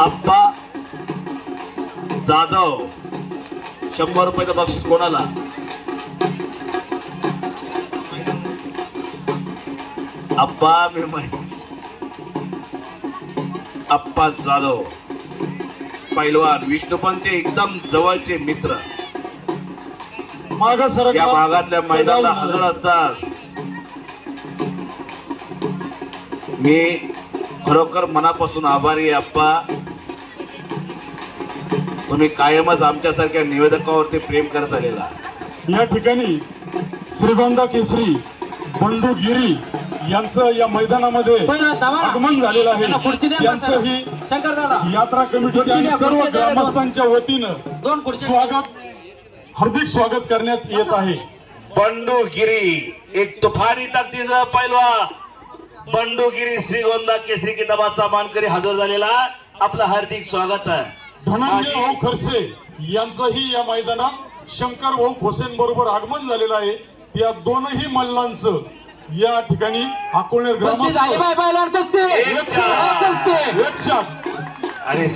आप्पा जाधव. शंभर रुपयाचं बक्षीस कोणाला? आप्पा मी मै- आप्पा जाधव. पैलवान विष्णुपंतचे एकदम जवळचे मित्र. माग सरक या भागातल्या मैदानाला हजर असतात मी खरोखर मनापासून आभारी आहे आप्पा तुम्ही कायमच आमच्यासारख्या निवेदकावरती प्रेम करत आलेला या ठिकाणी श्रीगोंदा केसरी बंडू गिरी यांचं या मैदानामध्ये. आगमन झालेलं आहे. यांचं ही शंकर दादा. यात्रा कमिटीच्या सर्व ग्रामस्थांच्या वतीनं स्वागत हार्दिक स्वागत करण्यात येत आहे. बंडू गिरी एक तुफानी ताकदीचा पैलवा बंडू गिरी श्रीगोंदा केसरी किताबाचा मानकरी हजर झालेला आपलं हार्दिक स्वागत आहे. धनंजय भाऊ खडसे यांचंही या मैदानात शंकर भाऊ खोसेन बरोबर आगमन झालेलं आहे. त्या दोनही मल्लांचं या ठिकाणी झाली ग्रामस्थ. आणि